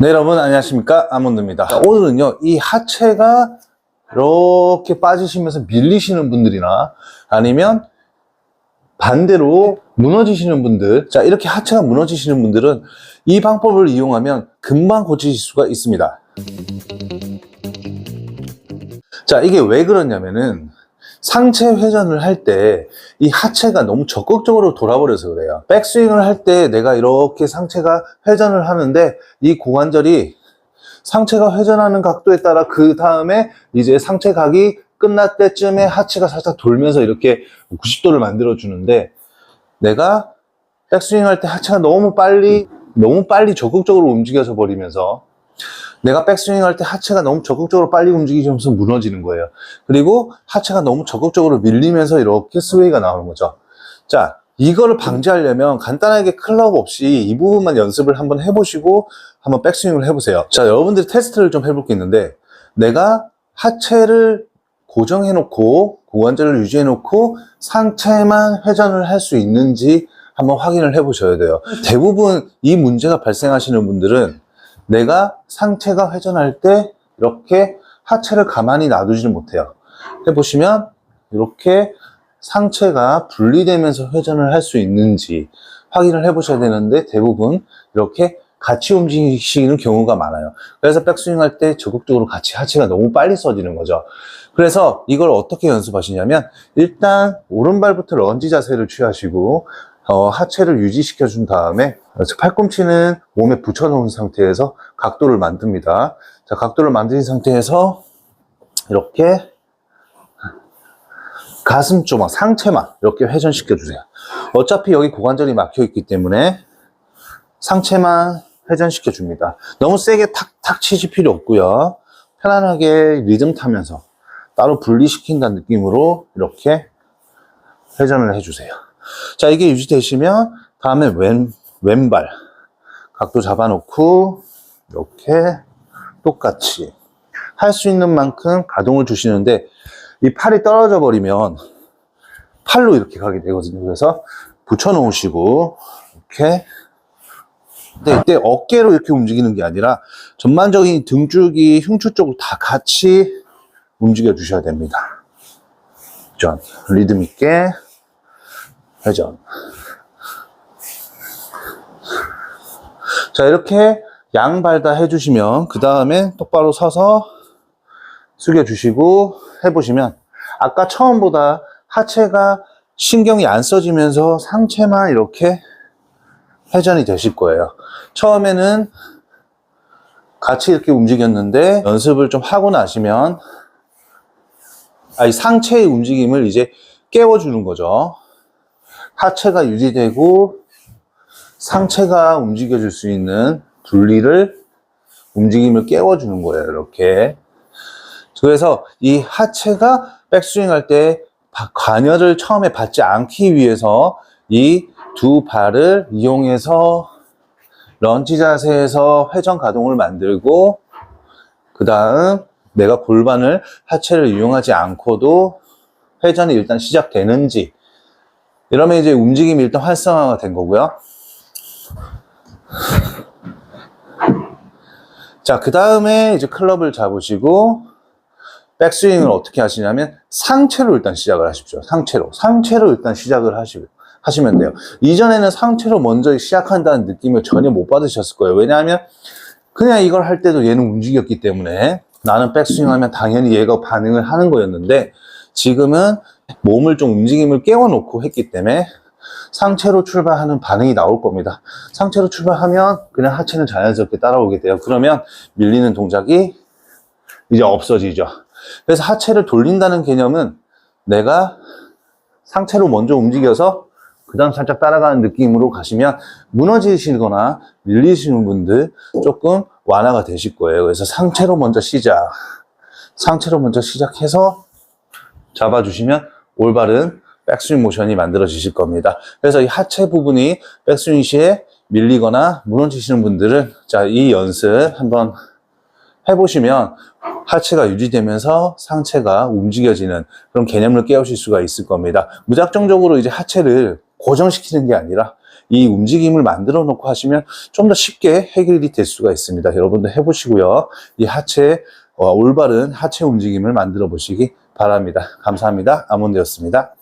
네, 여러분 안녕하십니까 아몬드입니다. 자, 오늘은요 이 하체가 이렇게 빠지시면서 밀리시는 분들이나 아니면 반대로 무너지시는 분들, 자 이렇게 하체가 무너지시는 분들은 이 방법을 이용하면 금방 고치실 수가 있습니다. 자 이게 왜 그러냐면은 상체 회전을 할 때 이 하체가 너무 적극적으로 돌아버려서 그래요. 백스윙을 할 때 내가 이렇게 상체가 회전을 하는데 이 고관절이 상체가 회전하는 각도에 따라 그 다음에 이제 상체 각이 끝날 때쯤에 하체가 살짝 돌면서 이렇게 90도를 만들어 주는데 내가 백스윙 할 때 하체가 너무 빨리 너무 빨리 적극적으로 움직여서 버리면서 내가 백스윙 할 때 하체가 너무 적극적으로 빨리 움직이면서 무너지는 거예요. 그리고 하체가 너무 적극적으로 밀리면서 이렇게 스웨이가 나오는 거죠. 자, 이거를 방지하려면 간단하게 클럽 없이 이 부분만 연습을 한번 해보시고 한번 백스윙을 해보세요. 자, 여러분들이 테스트를 좀 해볼 게 있는데 내가 하체를 고정해놓고 고관절을 유지해놓고 상체만 회전을 할 수 있는지 한번 확인을 해보셔야 돼요. 대부분 이 문제가 발생하시는 분들은 내가 상체가 회전할 때 이렇게 하체를 가만히 놔두지를 못해요. 해보시면 이렇게 상체가 분리되면서 회전을 할 수 있는지 확인을 해보셔야 되는데 대부분 이렇게 같이 움직이시는 경우가 많아요. 그래서 백스윙 할 때 적극적으로 같이 하체가 너무 빨리 써지는 거죠. 그래서 이걸 어떻게 연습하시냐면 일단 오른발부터 런지 자세를 취하시고 어, 하체를 유지시켜 준 다음에 팔꿈치는 몸에 붙여 놓은 상태에서 각도를 만듭니다. 자, 각도를 만든 상태에서 이렇게 가슴 조각, 상체만 이렇게 회전시켜 주세요. 어차피 여기 고관절이 막혀 있기 때문에 상체만 회전시켜 줍니다. 너무 세게 탁탁 치실 필요 없고요. 편안하게 리듬 타면서 따로 분리시킨다는 느낌으로 이렇게 회전을 해주세요. 자, 이게 유지되시면 다음에 왼, 왼발 각도 잡아놓고 이렇게 똑같이 할 수 있는 만큼 가동을 주시는데 이 팔이 떨어져 버리면 팔로 이렇게 가게 되거든요. 그래서 붙여 놓으시고 이렇게 근데 이때 어깨로 이렇게 움직이는 게 아니라 전반적인 등줄기, 흉추 쪽을 다 같이 움직여 주셔야 됩니다. 전 리듬 있게 회전. 자, 이렇게 양발 다 해주시면, 그 다음에 똑바로 서서 숙여주시고 해보시면, 아까 처음보다 하체가 신경이 안 써지면서 상체만 이렇게 회전이 되실 거예요. 처음에는 같이 이렇게 움직였는데, 연습을 좀 하고 나시면, 아니, 상체의 움직임을 이제 깨워주는 거죠. 하체가 유지되고 상체가 움직여줄 수 있는 분리를 움직임을 깨워주는 거예요. 이렇게. 그래서 이 하체가 백스윙 할 때 관여를 처음에 받지 않기 위해서 이 두 발을 이용해서 런치 자세에서 회전 가동을 만들고 그 다음 내가 골반을 하체를 이용하지 않고도 회전이 일단 시작되는지 이러면 이제 움직임이 일단 활성화가 된 거고요. 자, 그 다음에 이제 클럽을 잡으시고, 백스윙을 어떻게 하시냐면, 상체로 일단 시작을 하십시오. 상체로. 상체로 일단 시작을 하시, 하시면 돼요. 이전에는 상체로 먼저 시작한다는 느낌을 전혀 못 받으셨을 거예요. 왜냐하면, 그냥 이걸 할 때도 얘는 움직였기 때문에, 나는 백스윙 하면 당연히 얘가 반응을 하는 거였는데, 지금은 몸을 좀 움직임을 깨워놓고 했기 때문에 상체로 출발하는 반응이 나올 겁니다. 상체로 출발하면 그냥 하체는 자연스럽게 따라오게 돼요. 그러면 밀리는 동작이 이제 없어지죠. 그래서 하체를 돌린다는 개념은 내가 상체로 먼저 움직여서 그 다음 살짝 따라가는 느낌으로 가시면 무너지시거나 밀리시는 분들 조금 완화가 되실 거예요. 그래서 상체로 먼저 시작. 상체로 먼저 시작해서 잡아주시면 올바른 백스윙 모션이 만들어지실 겁니다. 그래서 이 하체 부분이 백스윙 시에 밀리거나 무너지시는 분들은 자, 이 연습 한번 해보시면 하체가 유지되면서 상체가 움직여지는 그런 개념을 깨우실 수가 있을 겁니다. 무작정적으로 이제 하체를 고정시키는 게 아니라 이 움직임을 만들어 놓고 하시면 좀 더 쉽게 해결이 될 수가 있습니다. 여러분도 해보시고요. 이 하체, 어, 올바른 하체 움직임을 만들어 보시기 바랍니다. 감사합니다. 아몬드였습니다.